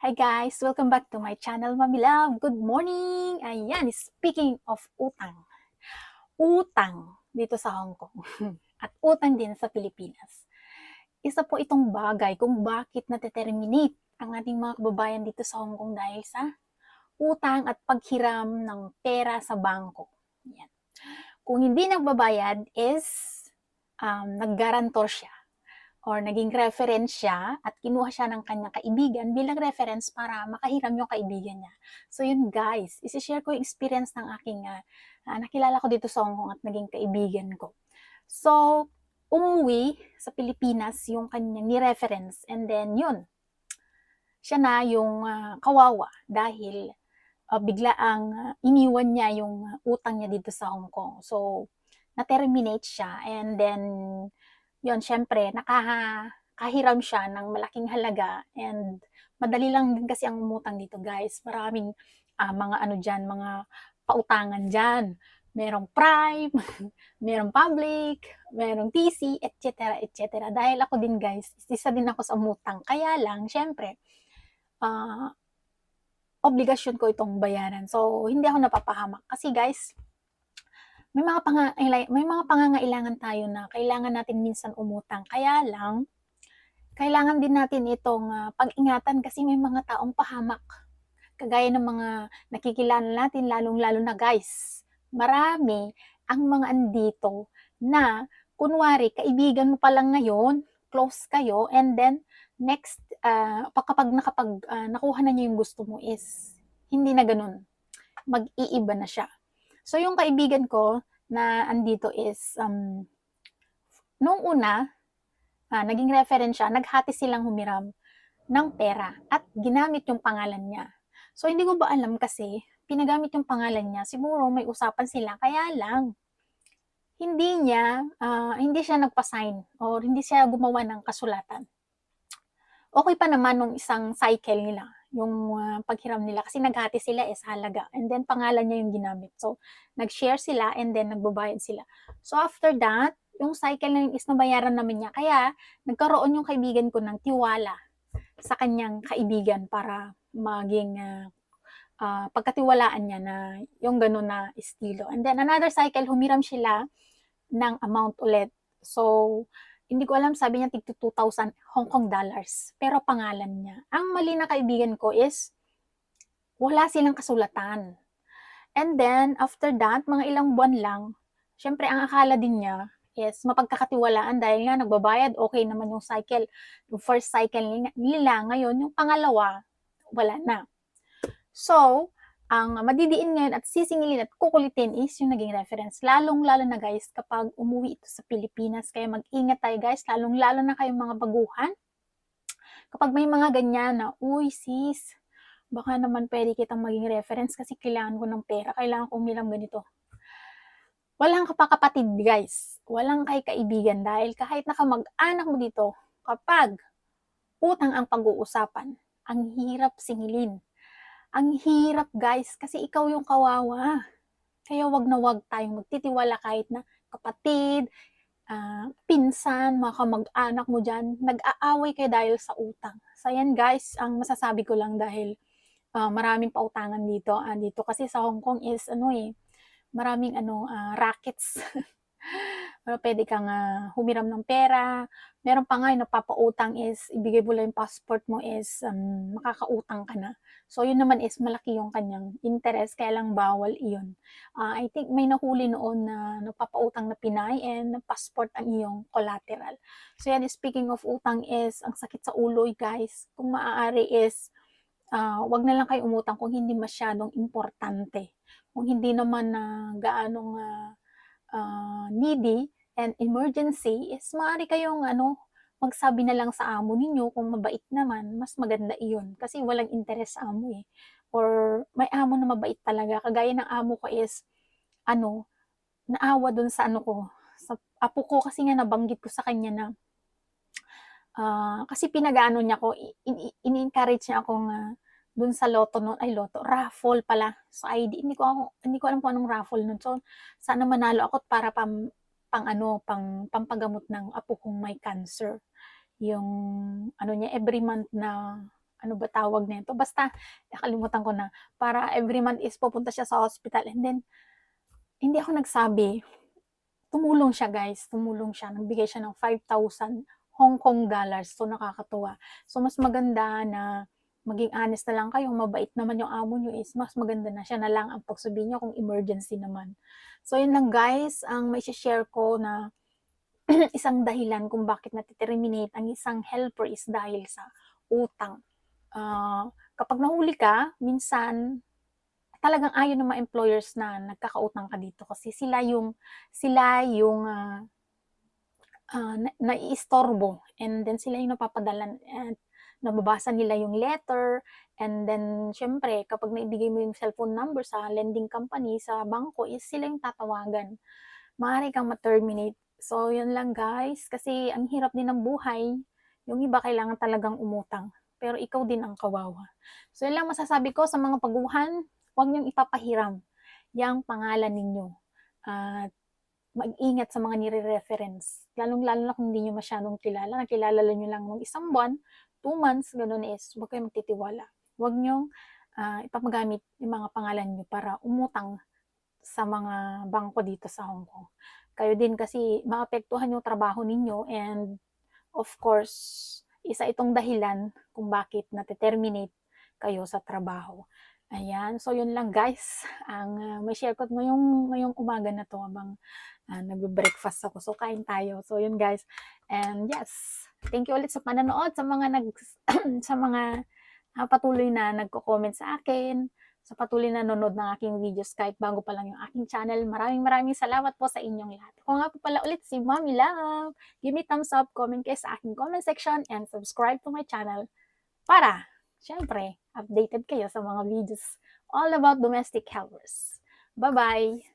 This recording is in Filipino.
Hi guys! Welcome back to my channel, Mami Love. Good morning! Ayan, speaking of utang. Utang dito sa Hong Kong at utang din sa Pilipinas. Isa po itong bagay kung bakit nateterminate ang ating mga kababayan dito sa Hong Kong dahil sa utang at paghiram ng pera sa bangko. Yan. Kung hindi nagbabayad is um, naggarantor siya or naging reference siya at kinuha siya ng kanyang kaibigan bilang reference para makahiram yung kaibigan niya. So yun guys, isi-share ko yung experience ng aking uh, uh, nakilala ko dito sa Hong Kong at naging kaibigan ko. So, umuwi sa Pilipinas yung kanyang ni-reference and then yun, siya na yung uh, kawawa dahil uh, bigla ang uh, iniwan niya yung utang niya dito sa Hong Kong. So, na-terminate siya and then yon syempre, nakahiram siya ng malaking halaga and madali lang din kasi ang umutang dito guys. Maraming uh, mga ano dyan, mga pautangan dyan. Merong prime, merong public, merong TC, etc. etc. Dahil ako din guys, isa din ako sa umutang. Kaya lang, syempre, uh, obligasyon ko itong bayaran. So, hindi ako napapahamak. Kasi guys, may mga pangangailangan, may mga pangangailangan tayo na kailangan natin minsan umutang. Kaya lang, kailangan din natin itong uh, pag-ingatan kasi may mga taong pahamak. Kagaya ng mga nakikilala natin, lalong-lalo na guys. Marami ang mga andito na, kunwari, kaibigan mo pa lang ngayon, close kayo, and then, next, uh, kapag nakapag, uh, nakuha na niya yung gusto mo is, hindi na ganun. Mag-iiba na siya. So, yung kaibigan ko na andito is, um, nung una, ah, naging reference siya, naghati silang humiram ng pera at ginamit yung pangalan niya. So, hindi ko ba alam kasi, pinagamit yung pangalan niya, siguro may usapan sila, kaya lang, hindi niya, uh, hindi siya nagpa-sign or hindi siya gumawa ng kasulatan. Okay pa naman nung isang cycle nila yung uh, paghiram nila kasi naghati sila is halaga and then pangalan niya yung ginamit. So, nag-share sila and then nagbabayad sila. So, after that, yung cycle na yun is nabayaran namin niya. Kaya, nagkaroon yung kaibigan ko ng tiwala sa kanyang kaibigan para maging uh, uh, pagkatiwalaan niya na yung gano'n na estilo. And then, another cycle, humiram sila ng amount ulit. So, hindi ko alam, sabi niya tig 2,000 Hong Kong dollars. Pero pangalan niya. Ang mali na kaibigan ko is, wala silang kasulatan. And then, after that, mga ilang buwan lang, syempre ang akala din niya is mapagkakatiwalaan dahil nga nagbabayad, okay naman yung cycle. Yung first cycle nila, ngayon, yung pangalawa, wala na. So, ang madidiin ngayon at sisingilin at kukulitin is yung naging reference. Lalong-lalo na guys kapag umuwi ito sa Pilipinas. Kaya mag-ingat tayo guys, lalong-lalo na kayong mga baguhan. Kapag may mga ganyan na, uy sis, baka naman pwede kitang maging reference kasi kailangan ko ng pera, kailangan ko umilam ganito. Walang kapakapatid guys, walang kay kaibigan dahil kahit nakamag-anak mo dito, kapag utang ang pag-uusapan, ang hirap singilin ang hirap guys, kasi ikaw yung kawawa. Kaya wag na wag tayong magtitiwala kahit na kapatid, uh, pinsan, mga kamag-anak mo dyan, nag-aaway kayo dahil sa utang. So yan guys, ang masasabi ko lang dahil uh, maraming pautangan dito. Uh, dito kasi sa Hong Kong is ano eh, maraming ano, uh, rackets. Pero pwede kang uh, humiram ng pera. Meron pa nga yung napapautang is, ibigay mo lang yung passport mo is, um, makakautang ka na. So, yun naman is malaki yung kanyang interest, kaya lang bawal iyon. Uh, I think may nahuli noon na nagpapautang na Pinay and passport ang iyong collateral. So, yan, speaking of utang is, ang sakit sa ulo, guys. Kung maaari is, uh, wag na lang kayo umutang kung hindi masyadong importante. Kung hindi naman na uh, gaanong uh, uh, needy and emergency is maaari kayong ano, magsabi na lang sa amo ninyo kung mabait naman, mas maganda iyon. Kasi walang interest sa amo eh. Or may amo na mabait talaga. Kagaya ng amo ko is, ano, naawa dun sa ano ko, sa apo ko kasi nga nabanggit ko sa kanya na uh, kasi pinagaano niya ko, in-encourage niya akong uh, dun sa loto noon, ay loto, raffle pala sa ID. Hindi ko hindi ko alam kung anong raffle noon. So, sana manalo ako para pam, pang ano, pang pampagamot ng apo kong may cancer. Yung ano niya every month na ano ba tawag nito? Basta, nakalimutan ko na. Para every month is pupunta siya sa hospital. And then, hindi ako nagsabi. Tumulong siya guys. Tumulong siya. Nagbigay siya ng 5,000 Hong Kong dollars. So, nakakatuwa. So, mas maganda na maging honest na lang kayo, mabait naman yung amo nyo is mas maganda na siya na lang ang pagsabihin nyo kung emergency naman. So, yun lang guys, ang may share ko na isang dahilan kung bakit natiterminate ang isang helper is dahil sa utang. Ah, kapag nahuli ka, minsan talagang ayaw ng mga employers na nagkakautang ka dito kasi sila yung sila yung ah, ah, na- naiistorbo and then sila yung napapadala at nababasa nila yung letter and then syempre kapag naibigay mo yung cellphone number sa lending company sa bangko is sila yung tatawagan. Maaari kang ma-terminate. So yun lang guys. Kasi ang hirap din ng buhay. Yung iba kailangan talagang umutang. Pero ikaw din ang kawawa. So yun lang masasabi ko sa mga paguhan. Huwag niyong ipapahiram yung pangalan ninyo. At mag-ingat sa mga nire-reference. Lalong-lalo na kung hindi nyo masyadong kilala. Nakilala nyo lang ng isang buwan two months, ganun is, huwag kayong magtitiwala. Huwag nyo uh, ipapagamit yung mga pangalan nyo para umutang sa mga bangko dito sa Hong Kong. Kayo din kasi maapektuhan yung trabaho ninyo and of course, isa itong dahilan kung bakit nate-terminate kayo sa trabaho. Ayan, so yun lang guys, ang uh, may share ko ngayong, ngayong umaga na to habang uh, nagbe-breakfast ako. So kain tayo. So yun guys. And yes, Thank you ulit sa panonood, sa mga nag sa mga uh, patuloy na nagko-comment sa akin, sa patuloy na nanonood ng aking videos kahit bago pa lang yung aking channel. Maraming maraming salamat po sa inyong lahat. Ako nga po pala ulit si Mommy Love. Give me thumbs up, comment kayo sa aking comment section, and subscribe to my channel para, syempre, updated kayo sa mga videos all about domestic helpers. Bye-bye!